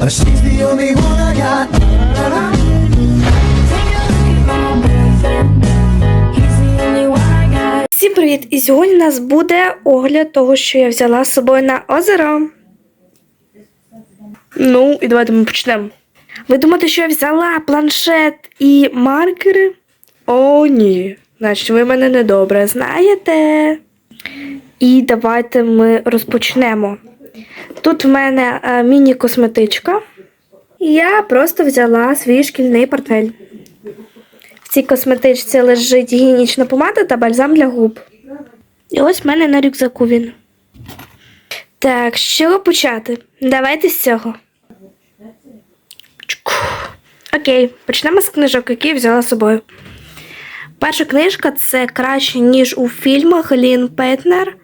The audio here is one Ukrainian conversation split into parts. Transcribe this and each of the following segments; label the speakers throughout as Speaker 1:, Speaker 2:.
Speaker 1: But she's the only one I got.
Speaker 2: Всім привіт! І сьогодні у нас буде огляд того, що я взяла з собою на озеро. Ну, і давайте ми почнемо. Ви думаєте, що я взяла планшет і маркери? О, ні. Значить, ви мене недобре знаєте. І давайте ми розпочнемо. Тут в мене е, міні-косметичка. Я просто взяла свій шкільний портфель. В цій косметичці лежить гігієнічна помада та бальзам для губ. І ось в мене на рюкзаку він. Так, з чого почати? Давайте з цього. Окей, почнемо з книжок, які я взяла з собою. Перша книжка це краще, ніж у фільмах Лін Петнер.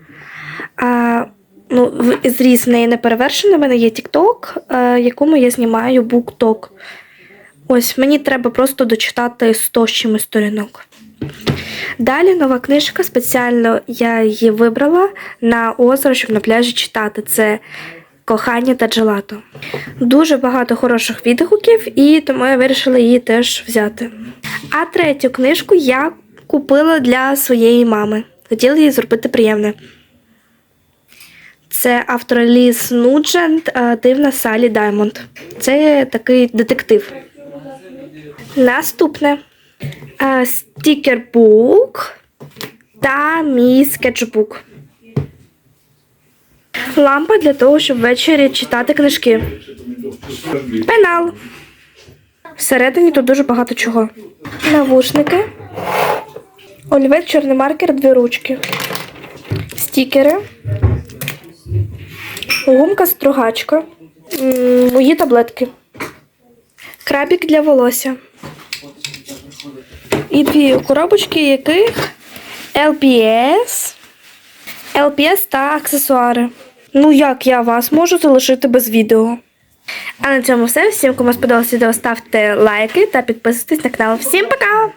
Speaker 2: Ну, в- зріз в неї не. У мене є TikTok, а, якому я знімаю букток. Ось мені треба просто дочитати 100 з чимось сторінок. Далі нова книжка. Спеціально я її вибрала на озеро, щоб на пляжі читати. Це Кохання та джелато. Дуже багато хороших відгуків, і тому я вирішила її теж взяти. А третю книжку я купила для своєї мами. Хотіла їй зробити приємне. Це автор Ліз Нуджент е, Дивна Салі Даймонд. Це такий детектив. Наступне е, стікербук та мій скетчбук. Лампа для того, щоб ввечері читати книжки. Пенал. Всередині тут дуже багато чого. Навушники. Олівець, чорний маркер, дві ручки. Стікери. Гумка стругачка. Мої таблетки. Крабік для волосся. І дві коробочки, яких LPS, LPS та аксесуари. Ну як я вас можу залишити без відео? А на цьому все. Всім, кому сподобалось відео, ставте лайки та підписуйтесь на канал. Всім пока!